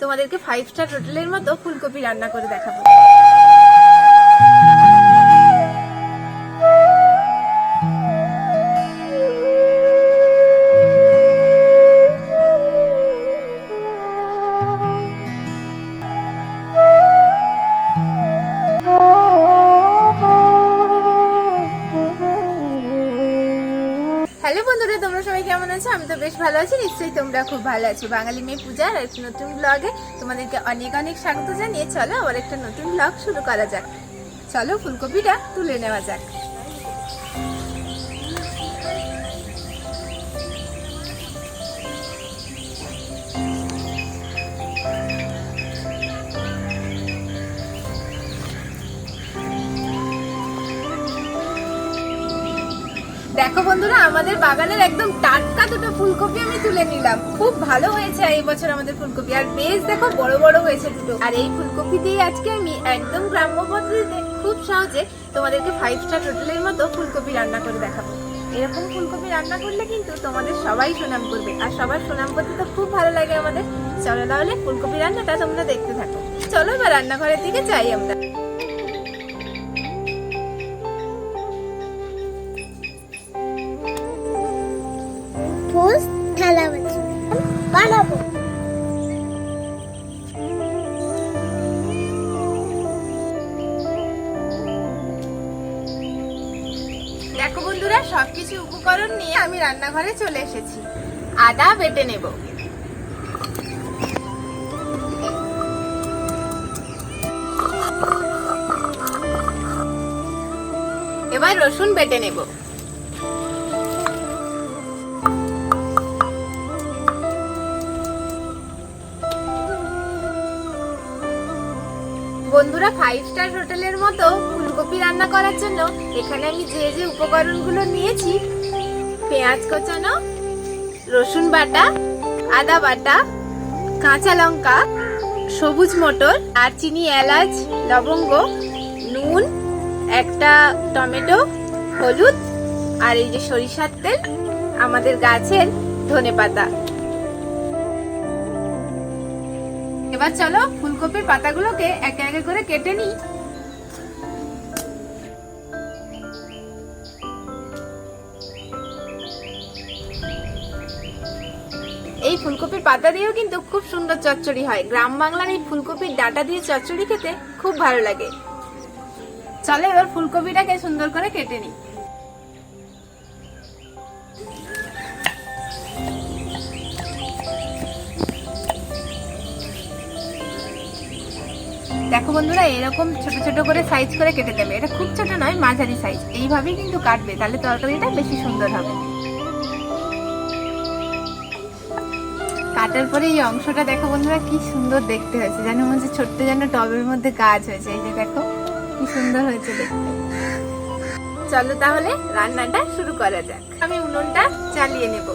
তোমাদেরকে five star হোটেলের মতো ফুলকপি রান্না করে দেখাবো। তো বেশ ভালো আছি, নিশ্চয়ই তোমরা খুব ভালো আছো। বাঙালি মেয়ে পূজার একটি নতুন ব্লগে তোমাদেরকে অনেক অনেক স্বাগত জানিয়ে চলো, আবার একটা নতুন ব্লগ শুরু করা যাক। চলো ফুলকপিটা তুলে নেওয়া যাক। দেখো বন্ধুরা, আমাদের বাগানের একদম টাটকা দুটো ফুলকপি আমি তুলে নিলাম। খুব ভালো হয়েছে এই বছর আমাদের ফুলকপি। আর বেশ দেখো, বড় বড় হয়েছে দুটো। আর এই ফুলকপি দিয়ে আজকে আমি একদম গ্রাম্য পদ্ধতিতে খুব সহজে তোমাদেরকে ফাইভ স্টার হোটেলের মতো ফুলকপি রান্না করে দেখাবো। এরকম ফুলকপি রান্না করলে কিন্তু তোমাদের সবাই সুনাম করবে। আর সবার সুনাম করতে তো খুব ভালো লাগে আমাদের। চলো তাহলে ফুলকপি রান্নাটা তোমরা দেখতে থাকো। চলো এবার রান্নাঘরের দিকে যাই আমরা। বন্ধুরা সবকিছু উপকরণ নিয়ে আমি রান্নাঘরে চলে এসেছি। আদা বেটে নেব। এবার রসুন বেটে নেব। বন্ধুরা ফাইভ স্টার হোটেলের মতো ফুলকপি রান্না করার জন্য এখানে আমি যে যে উপকরণগুলো নিয়েছি, পেঁয়াজ কোচানো, রসুন বাটা, আদা বাটা, কাঁচা লঙ্কা, সবুজ মটর আর চিনি, এলাচ, লবঙ্গ, নুন, একটা টমেটো, হলুদ আর এই যে সরিষার তেল, আমাদের গাছের ধনে পাতা। এবার চলো ফুলকপির পাতাগুলোকে একে একে করে কেটে নিই। এই ফুলকপির পাতা দিয়েও কিন্তু খুব সুন্দর চচ্চড়ি হয়। গ্রাম বাংলার এই ফুলকপির ডাটা দিয়ে চচ্চড়ি খেতে খুব ভালো লাগে। চলো এবার ফুলকপিটাকে সুন্দর করে কেটে নিই। দেখো বন্ধুরা, এরকম ছোট ছোট করে সাইজ করে কেটে দেবে। এটা খুব ছোট নয়, মাঝারি সাইজ এইভাবেই কিন্তু কাটবে, তাহলে তরকারিটা বেশি সুন্দর হবে। কাটার পরে এই অংশটা দেখো বন্ধুরা, কি সুন্দর দেখতে হয়েছে। যেন মনে হচ্ছে ছোট্ট যেন টবের মধ্যে গাছ হয়েছে। এই যে দেখো, কি সুন্দর হয়েছে দেখতে। চলো তাহলে রান্নাটা শুরু করা যাক। আমি উনুনটা চালিয়ে নেব।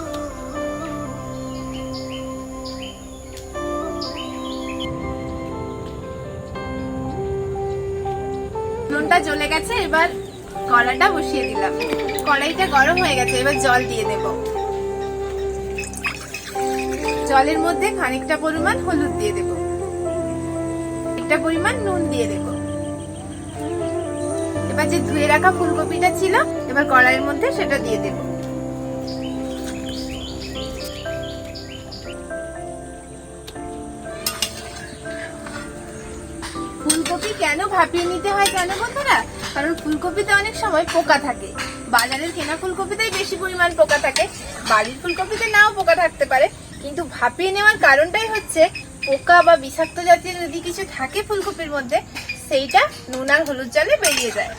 নুনটা জ্বলে গেছে, এবার কড়াটা বসিয়ে দিলাম। কড়াইটা গরম হয়ে গেছে, এবার জল দিয়ে দেব। জলের মধ্যে খানিকটা পরিমাণ হলুদ দিয়ে দেব। একটা পরিমাণ নুন দিয়ে দেব। এবার যে ধুয়ে রাখা ফুলকপিটা ছিল, এবার কড়াইয়ের মধ্যে সেটা দিয়ে দেব। ফুলকপি কেন ভাপিয়ে নিতে হয় জানো বন্ধুরা? কারণ ফুলকপিতে অনেক সময় পোকা থাকে। বাজারের কেনা ফুলকপিতেই বেশি পরিমাণ পোকা থাকে। বাড়ির ফুলকপিতে নাও পোকা থাকতে পারে। কিন্তু ভাপিয়ে নেওয়ার কারণটাই হচ্ছে পোকা বা বিষাক্ত জাতীয় যদি কিছু থাকে ফুলকপির মধ্যে, সেইটা নুন আর হলুদ জলে বেরিয়ে যায়।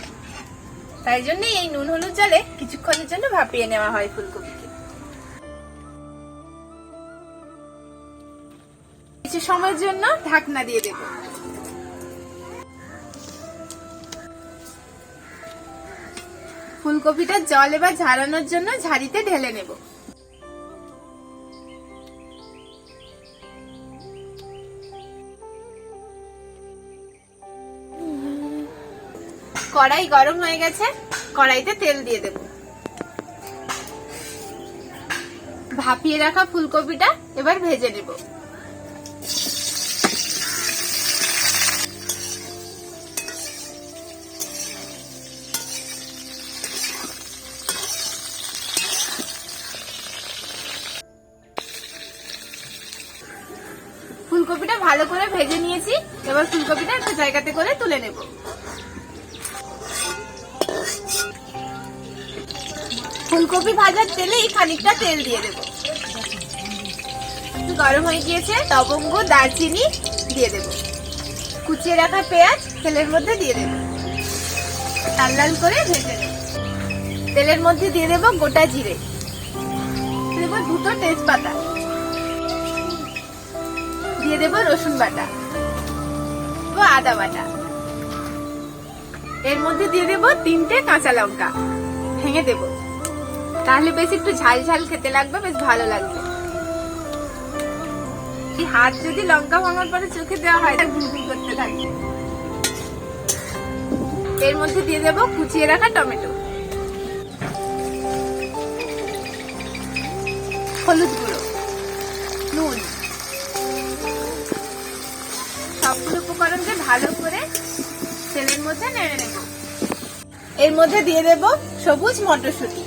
তাই জন্য এই নুন হলুদ জলে কিছুক্ষণের জন্য ভাপিয়ে নেওয়া হয় ফুলকপিকে। কিছু সময়ের জন্য ঢাকনা দিয়ে দেবো। ফুলকপিটা জল এবার ঝাড়ানোর জন্য ঝাড়িতে ঢেলে নেব। কড়াই গরম হয়ে গেছে, কড়াইতে তেল দিয়ে দেব। ভাপিয়ে রাখা ফুলকপিটা এবার ভেজে নেব। ফুলকপিটা ভালো করে ভেজে নিয়েছি, এবার ফুলকপিটা একটা জায়গাতে করে তুলে নেব। ফুলকপি ভাজার তেলে এই খানিকটা তেল দিয়ে দেবো। গরম হয়ে গিয়েছে, লবঙ্গ, দারচিনি দিয়ে দেবো। কুচিয়ে রাখা পেঁয়াজ তেলের মধ্যে দিয়ে দেবো। লাল লাল করে ভেজে নেব। তেলের মধ্যে দিয়ে দেবো গোটা জিরে। দেবো দুটো তেজপাতা। দিয়ে দেবো রসুন বাটা। দেব আদা বাটা। এর মধ্যে দিয়ে দেবো তিনটে কাঁচা লঙ্কা। ভেঙে দেব। তাহলে বেশ একটু ঝাল ঝাল খেতে লাগবে, বেশ ভালো লাগবে। হাত যদি লঙ্কা ভাঙার পরে চোখে দেওয়া হয়, তা গুলগুল করতে থাকবে এর মধ্যে দিয়ে দেবো কুচিয়ে রাখা টমেটো। হলুদ গুঁড়ো, নুন। সবগুলো উপকরণকে ভালো করে তেলের মধ্যে নেড়ে নেব। এর মধ্যে দিয়ে দেব সবুজ মটরশুঁটি।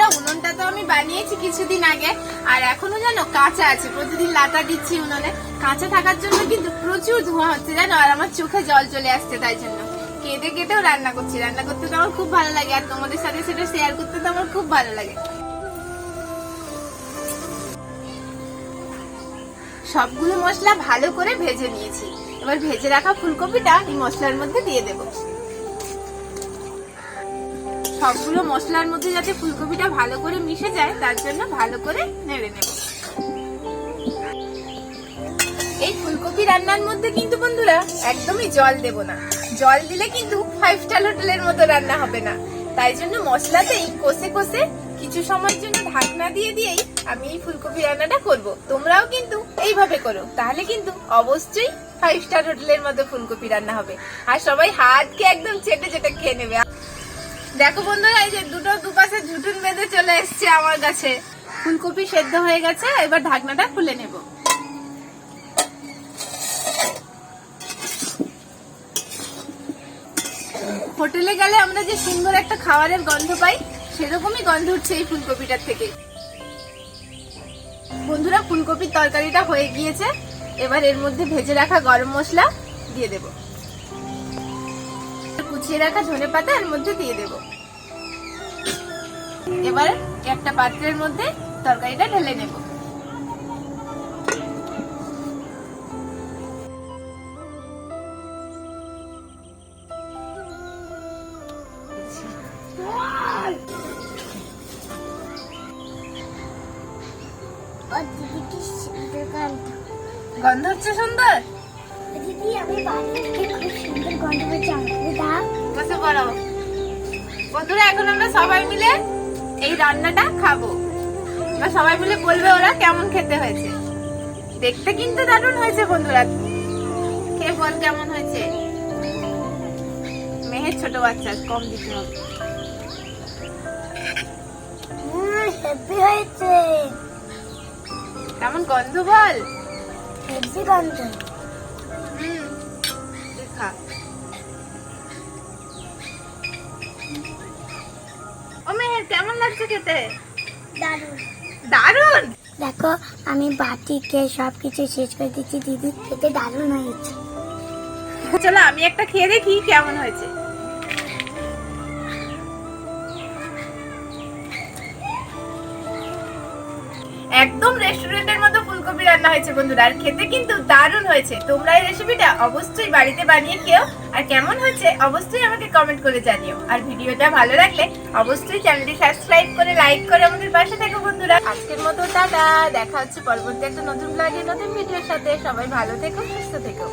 বন্ধুরা, উনুনটা তো আমি বানিয়েছি কিছুদিন আগে, আর এখনও জানো কাঁচা আছে, প্রতিদিন লাতা দিচ্ছি উনুনে। কাঁচা থাকার জন্য কিন্তু প্রচুর ধোঁয়া হচ্ছে জানো, আর আমার চোখে জল চলে আসছে তাই জন্য। কেঁদে কেটেও রান্না করছি, রান্না করতে তো আমার খুব ভালো লাগে, আর তোমাদের সাথে সেটা শেয়ার করতে তো আমার খুব ভালো লাগে। সবগুলো মশলা ভালো করে ভেজে নিয়েছি। এবার ভেজে রাখা ফুলকপিটা এই মশলার মধ্যে দিয়ে দেব। সবগুলো মশলার মধ্যে যাতে ফুলকপিটা ভালো করে মিশে যায়, তার জন্য ভালো করে নেড়ে নেব। এই ফুলকপি রান্নার মধ্যে কিন্তু বন্ধুরা একদমই জল দেব না। জল দিলে কিন্তু ফাইভ স্টার হোটেলের মতো রান্না হবে না। তাই জন্য মশলাতেই কষে কষে কিছু সময়ের জন্য ঢাকনা দিয়ে দিয়েই আমি এই ফুলকপি রান্নাটা করব। তোমরাও কিন্তু এইভাবে করো। তাহলে কিন্তু অবশ্যই ফাইভ স্টার হোটেলের মতো ফুলকপি রান্না হবে। আর সবাই হাতকে একদম চেটে চেটে খেয়ে নেবে। দেখো বন্ধুরা, এই যে দুটো দুপাশে ঝুটুন বেঁধে চলে এসছে আমার কাছে। ফুলকপি সেদ্ধ হয়ে গেছে, এবার ঢাকনাটা খুলে নেব। হোটেলে গেলে আমরা যে সুন্দর একটা খাবারের গন্ধ পাই, সেরকমই গন্ধ উঠছে এই ফুলকপিটার থেকে। বন্ধুরা, ফুলকপির তরকারিটা হয়ে গিয়েছে। এবার এর মধ্যে ভেজে রাখা গরম মশলা দিয়ে দেব। কুচিয়ে রাখা ধনে পাতা এর মধ্যে দিয়ে দেব। এবার একটা পাত্রের মধ্যে তরকারিটা ঢেলে নেব। গন্ধ হচ্ছে সুন্দর? দিদি আমি বাড়ি থেকে খুব সুন্দর গন্ধ পাচ্ছি আমাকে দাও। বসে পড়ো। বন্ধুরা এখন আমরা সবাই মিলে এই রান্নাটা খাব। এবার সবাই মিলে বলবে ওরা কেমন খেতে হয়েছে। দেখতে কিন্তু দারুণ হয়েছে বন্ধুরা। কে বল কেমন হয়েছে? মেহের ছোট বাচ্চা কম দিতে হবে। কেমন গন্ধ বল? গন্ধ। কেমন লাগছে খেতে? দারুণ। দারুণ? দেখো আমি বাটিকে সব কিছু শেষ করে দিচ্ছি। দিদি খেতে দারুণ হয়েছে। চলো আমি একটা খেয়ে দেখি কেমন হয়েছে। একদম রেস্টুরেন্টের ফুলকপি রান্না হয়েছে বন্ধুরা, আর খেতে কিন্তু দারুণ হয়েছে। তোমরা এই রেসিপিটা অবশ্যই বাড়িতে বানিয়ে খেও, আর কেমন হয়েছে অবশ্যই আমাকে কমেন্ট করে জানিও। আর ভিডিওটা ভালো লাগলে অবশ্যই চ্যানেলটি সাবস্ক্রাইব করে লাইক করে আমাদের পাশে থাকো বন্ধুরা। আজকের মতো টাটা, দেখা হচ্ছে পরবর্তী একটা নতুন ব্লগে নতুন ভিডিওর সাথে। সবাই ভালো থেকো, সুস্থ থেকো।